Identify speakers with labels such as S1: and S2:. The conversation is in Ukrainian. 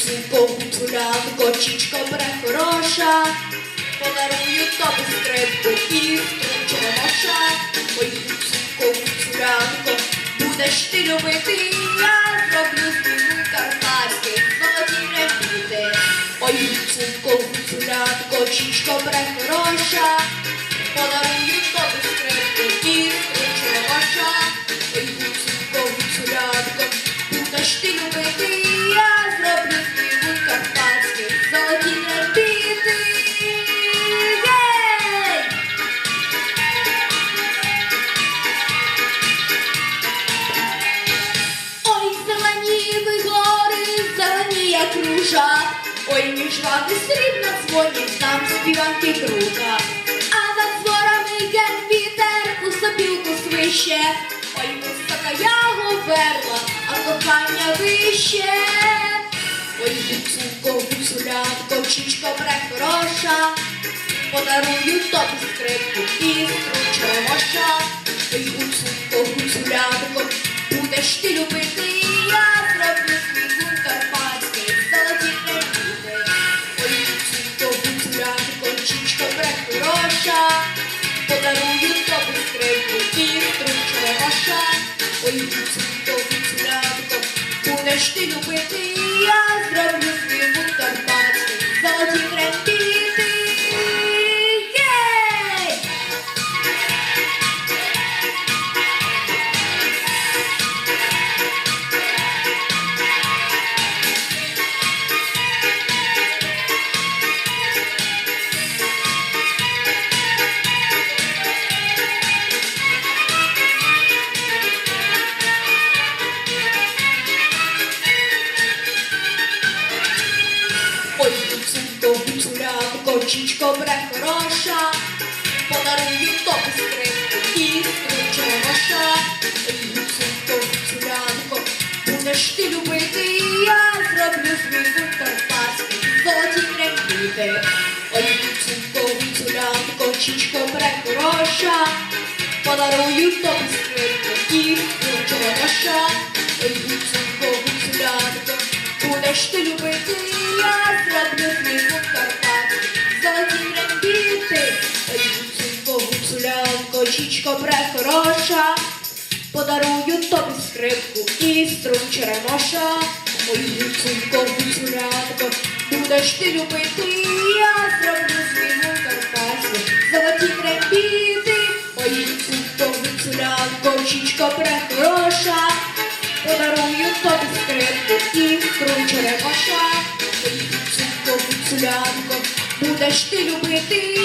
S1: Цілком гуляв, кочечка прехороша, Поларую тобі скрипку і втручу моша, мою цілком цурянко, будеш ти любити. Як ой, між вами срібна дзвонить нам співанки друга, а над зворами ген вітер у сопілку свище, ой, висока я говерла, а кохання вище. Ой, гуцулко, гуцулянко, чічко прехороша, подарую тобі скрипку і струченоша. Ой, гуцулко, гуцулянко, будеш ти любити, чічко прехороша, подарую тобі скрипку і хороша. Ой, гуцулко, гуцулянко, будеш ти любити, я зроблю співу карпатський, Ой, гуцулко, гуцулянко, чічко прехороша, подарую тобі скрипку і струченоша. Ой, гуцулко, гуцулянко, будеш ти любити, я зроблю свій карпатський, золоті трембіти. Ой, гуцулко, гуцулянко, чічко прехороша, подарую тобі скрипку і струченоша. Будеш ти любити, я зроблю свій карпатський, золоті трембіти. Ой, гуцулко, гуцулянко, чічко прехороша, подарую тобі скрипку і струн черемоша. Ой, гуцулко, гуцулянко, будеш ти любити, я зроблю свій карпатський, золоті трембіти. Ой, гуцулко, гуцулянко, чічко прехороша, подарую тобі Ой, гуцулко, гуцулянко, будеш